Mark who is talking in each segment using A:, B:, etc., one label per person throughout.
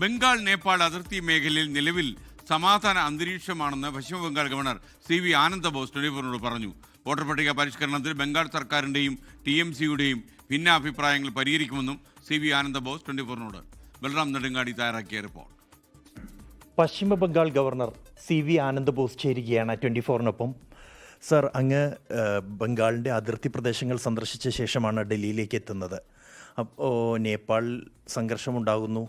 A: ബംഗാൾ നേപ്പാൾ അതിർത്തി മേഖലയിൽ നിലവിൽ സമാധാന അന്തരീക്ഷമാണെന്ന് Paschim Bangal governor C V Ananda Bose ടെലിഫോണിനോട് പറഞ്ഞു. വോട്ടർ പട്ടിക പരിഷ്കരണത്തിൽ ബംഗാൾ സർക്കാരിന്റെയും ടി എം സിയുടെയും ഭിന്നാഭിപ്രായങ്ങൾ പരിഹരിക്കുമെന്നും സി വി ആനന്ദബോസ് ട്വന്റിഫോറിനോട് ബൽറാം നെടുങ്ങാടി തയ്യാറാക്കിയ report.
B: Paschim Bangal governor C V Anand Bose ചേരുകയാണ് ട്വന്റി ഫോറിനൊപ്പം. സർ അങ്ങ് ബംഗാളിന്റെ അതിർത്തി പ്രദേശങ്ങൾ സന്ദർശിച്ച ശേഷമാണ് ഡൽഹിയിലേക്ക് എത്തുന്നത്. അപ്പോൾ നേപ്പാൾ സംഘർഷമുണ്ടാകുന്നു.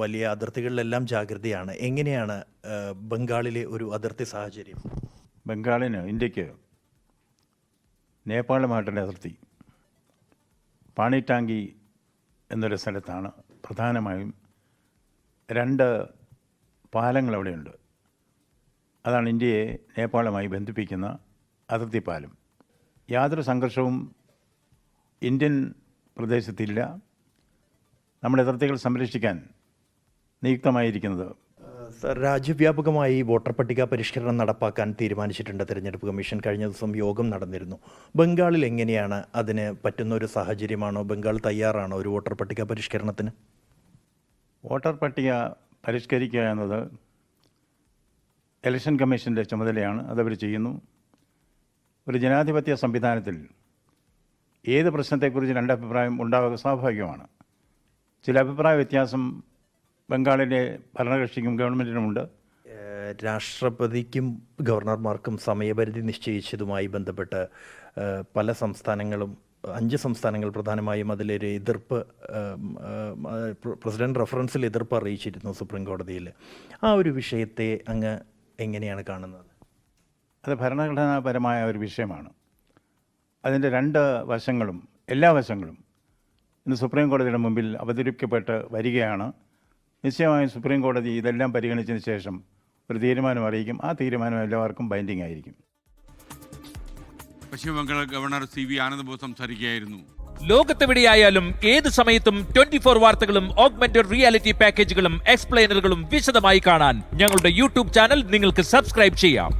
B: വലിയ അതിർത്തികളിലെല്ലാം ജാഗ്രതയാണ്. എങ്ങനെയാണ് ബംഗാളിലെ ഒരു അതിർത്തി സാഹചര്യം?
C: ബംഗാളിന് ഇന്ത്യയ്ക്ക് നേപ്പാളുമായിട്ടുള്ള അതിർത്തി പാണിട്ടാങ്കി എന്നൊരു സ്ഥലത്താണ് പ്രധാനമായും രണ്ട് പാലങ്ങൾ അവിടെയുണ്ട്. അതാണ് ഇന്ത്യയെ നേപ്പാളുമായി ബന്ധിപ്പിക്കുന്ന അതിർത്തി പാലം. യാതൊരു സംഘർഷവും ഇന്ത്യൻ പ്രദേശത്തില്ല. നമ്മുടെ അതിർത്തികൾ സംരക്ഷിക്കാൻ നിയുക്തമായിരിക്കുന്നത്.
B: രാജ്യവ്യാപകമായി വോട്ടർ പട്ടിക പരിഷ്കരണം നടപ്പാക്കാൻ തീരുമാനിച്ചിട്ടുണ്ട് തിരഞ്ഞെടുപ്പ് കമ്മീഷൻ. കഴിഞ്ഞ ദിവസം യോഗം നടന്നിരുന്നു. ബംഗാളിൽ എങ്ങനെയാണ് അതിന് പറ്റുന്ന ഒരു സാഹചര്യമാണോ? ബംഗാൾ തയ്യാറാണോ ഒരു വോട്ടർ പട്ടിക പരിഷ്കരണത്തിന്?
C: വോട്ടർ പട്ടിക പരിഷ്കരിക്കുക എന്നത് ഇലക്ഷൻ കമ്മീഷന്റെ ചുമതലയാണ്. അതവർ ചെയ്യുന്നു. ഒരു ജനാധിപത്യ സംവിധാനത്തിൽ ഏത് പ്രശ്നത്തെക്കുറിച്ച് രണ്ടഭിപ്രായം ഉണ്ടാവുക സ്വാഭാവികമാണ്. ചില അഭിപ്രായ വ്യത്യാസം ബംഗാളിലെ ഭരണകക്ഷിക്കും
B: ഗവൺമെന്റിനുമുണ്ട് രാഷ്ട്രപതിക്കും ഗവർണർമാർക്കും സമയപരിധി നിശ്ചയിച്ചതുമായി ബന്ധപ്പെട്ട് പല സംസ്ഥാനങ്ങളും അഞ്ച് സംസ്ഥാനങ്ങൾ പ്രധാനമായും അതിലൊരു എതിർപ്പ് പ്രസിഡന്റ് റഫറൻസിൽ എതിർപ്പ് അറിയിച്ചിരുന്നു സുപ്രീം കോടതിയിൽ. ആ ഒരു വിഷയത്തെ അങ്ങ് എങ്ങനെയാണ് കാണുന്നത്?
C: അത് ഭരണഘടനാപരമായ ഒരു വിഷയമാണ്. അതിന്റെ രണ്ട് വശങ്ങളും എല്ലാ വശങ്ങളും ഇന്ന് സുപ്രീം കോടതിയുടെ മുമ്പിൽ അവതരിപ്പിക്കപ്പെട്ട് വരികയാണ്. നിശ്ചയമായും സുപ്രീം കോടതി ഇതെല്ലാം പരിഗണിച്ചതിന് ശേഷം ഒരു തീരുമാനം അറിയിക്കും. ആ തീരുമാനം എല്ലാവർക്കും ബൈൻഡിംഗ് ആയിരിക്കും.
A: Paschim Bangal governor C V Ananda Bose സംസാരിക്കുകയായിരുന്നു.
D: ലോകത്തെവിടെയായാലും ഏത് സമയത്തും ട്വന്റി ഫോർ വാർത്തകളും ഓഗ്മെന്റഡ് റിയാലിറ്റി പാക്കേജുകളും എക്സ്പ്ലെയിനറുകളും വിശദമായി കാണാൻ ഞങ്ങളുടെ യൂട്യൂബ് ചാനൽ നിങ്ങൾക്ക് സബ്സ്ക്രൈബ് ചെയ്യാം.